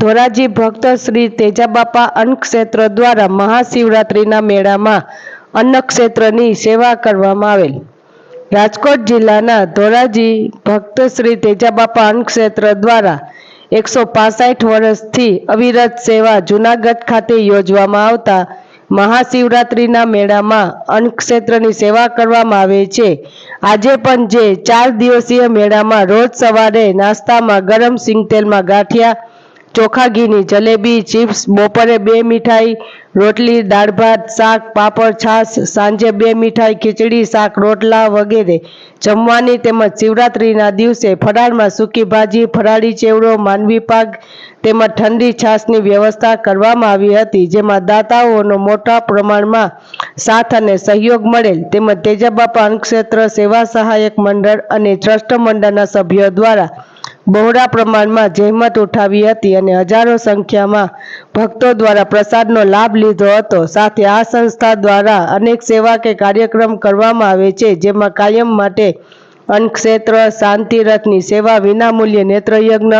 ધોરાજી ભક્ત શ્રી તેજાબાપા અન્નક્ષેત્ર દ્વારા મહાશિવરાત્રિના મેળામાં અન્નક્ષેત્રની સેવા કરવામાં આવેલ. રાજકોટ જિલ્લાના ધોરાજી ભક્ત શ્રી તેજાબાપા અન્નક્ષેત્ર દ્વારા એકસો પાસઠ વર્ષથી અવિરત સેવા જૂનાગઢ ખાતે યોજવામાં આવતા મહાશિવરાત્રિના મેળામાં અન્નક્ષેત્રની સેવા કરવામાં આવે છે. આજે પણ જે ચાર દિવસીય મેળામાં રોજ સવારે નાસ્તામાં ગરમ સિંગતેલમાં ગાંઠિયા ચોખા ઘીની જલેબી, ચિપ્સ, બપોરે બે મીઠાઈ, રોટલી, દાળ ભાત, શાક, પાપડ, છાશ, સાંજે બે મીઠાઈ, ખીચડી, શાક, રોટલા વગેરે. જમવાની તેમજ શિવરાત્રિના દિવસે ફરાળમાં સૂકી ભાજી, ફરાળી ચેવડો માનવી પાક તેમજ ઠંડી છાશની વ્યવસ્થા કરવામાં આવી હતી, જેમાં દાતાઓનો મોટા પ્રમાણમાં સાથ અને સહયોગ મળેલ. તેમજ તેજાબાપા અન્નક્ષેત્ર સેવા સહાયક મંડળ અને ટ્રસ્ટ મંડળના સભ્યો દ્વારા બહોળા પ્રમાણમાં જહેમત ઉઠાવી હતી અને હજારો સંખ્યામાં ભક્તો દ્વારા પ્રસાદનો લાભ લીધો હતો. સાથે આ સંસ્થા દ્વારા અનેક સેવા કે કાર્યક્રમ કરવામાં આવે છે, જેમાં કાયમ માટે અન્નક્ષેત્ર, શાંતિરથની સેવા, વિનામૂલ્યે નેત્રયજ્ઞ,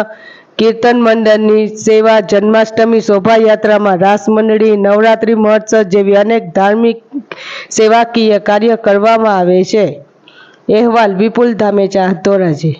કીર્તન મંડળની સેવા, જન્માષ્ટમી શોભાયાત્રામાં રાસ મંડળી, નવરાત્રિ મહોત્સવ જેવી અનેક ધાર્મિક સેવાકીય કાર્ય કરવામાં આવે છે. અહેવાલ વિપુલ ધામેચા ધોરાજી.